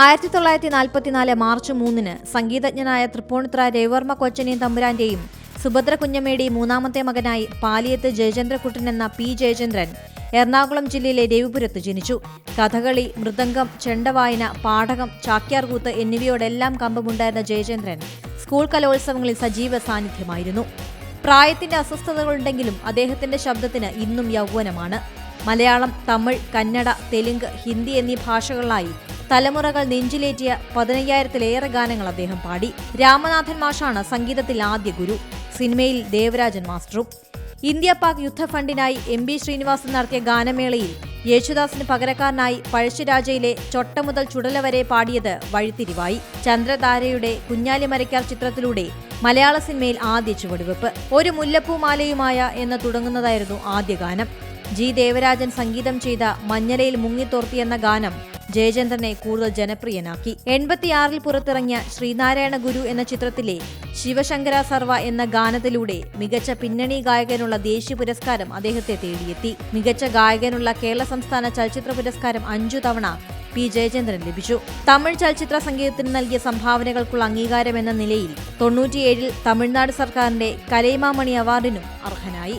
ആയിരത്തി തൊള്ളായിരത്തി നാൽപ്പത്തിനാല് മാർച്ച് മൂന്നിന് സംഗീതജ്ഞനായ തൃപ്പൂണിത്ര രവിവർമ്മ കൊച്ചനെയും തമ്പുരാന്റെയും സുഭദ്ര കുഞ്ഞമ്മയുടെ മൂന്നാമത്തെ മകനായി പാലിയത്ത് ജയചന്ദ്രകുട്ടൻ എന്ന പി ജയചന്ദ്രൻ എറണാകുളം ജില്ലയിലെ രവിപുരത്ത് ജനിച്ചു. കഥകളി മൃദംഗം ചെണ്ടവായന പാഠകം ചാക്യാർകൂത്ത് എന്നിവയോടെല്ലാം കമ്പമുണ്ടായിരുന്ന ജയചന്ദ്രൻ സ്കൂൾ കലോത്സവങ്ങളിൽ സജീവ സാന്നിധ്യമായിരുന്നു. പ്രായത്തിന്റെ അസ്വസ്ഥതകളുണ്ടെങ്കിലും അദ്ദേഹത്തിന്റെ ശബ്ദത്തിന് ഇന്നും യൗവനമാണ്. മലയാളം തമിഴ് കന്നഡ തെലുങ്ക് ഹിന്ദി എന്നീ ഭാഷകളിലായി തലമുറകൾ നെഞ്ചിലേറ്റിയ പതിനയ്യായിരത്തിലേറെ ഗാനങ്ങൾ അദ്ദേഹം പാടി. രാമനാഥൻ മാഷാണ് സംഗീതത്തിൽ ആദ്യ ഗുരു. സിനിമയിൽ ദേവരാജൻ മാസ്റ്ററും. ഇന്ത്യ പാക് യുദ്ധഫണ്ടിനായി എം ബി ശ്രീനിവാസൻ നടത്തിയ ഗാനമേളയിൽ യേശുദാസിന് പകരക്കാരനായി പഴശ്ശിരാജയിലെ ചൊട്ട മുതൽ ചുടല വരെ പാടിയത് വഴിത്തിരിവായി. ചന്ദ്രതാരയുടെ കുഞ്ഞാലി മരയ്ക്കാർ ചിത്രത്തിലൂടെ മലയാള സിനിമയിൽ ആദ്യ ചുവടുവെപ്പ്. ഒരു മുല്ലപ്പൂ മുല്ലപ്പൂമാലയുമായ എന്ന് തുടങ്ങുന്നതായിരുന്നു ആദ്യ ഗാനം. ജി ദേവരാജൻ സംഗീതം ചെയ്ത മഞ്ഞലയിൽ മുങ്ങിത്തോർത്തി എന്ന ഗാനം ജയചന്ദ്രനെ കൂടുതൽ ജനപ്രിയനാക്കി. എൺപത്തിയാറിൽ പുറത്തിറങ്ങിയ ശ്രീനാരായണ ഗുരു എന്ന ചിത്രത്തിലെ ശിവശങ്കര സർവ എന്ന ഗാനത്തിലൂടെ മികച്ച പിന്നണി ഗായകനുള്ള ദേശീയ പുരസ്കാരം അദ്ദേഹത്തെ തേടിയെത്തി. മികച്ച ഗായകനുള്ള കേരള സംസ്ഥാന ചലച്ചിത്ര പുരസ്കാരം അഞ്ചു തവണ പി ജയചന്ദ്രൻ ലഭിച്ചു. തമിഴ് ചലച്ചിത്ര സംഗീതത്തിന് നൽകിയ സംഭാവനകൾക്കുള്ള അംഗീകാരം എന്ന നിലയിൽ തൊണ്ണൂറ്റിയേഴിൽ തമിഴ്നാട് സർക്കാരിന്റെ കലൈമാമണി അവാർഡിനും അർഹനായി.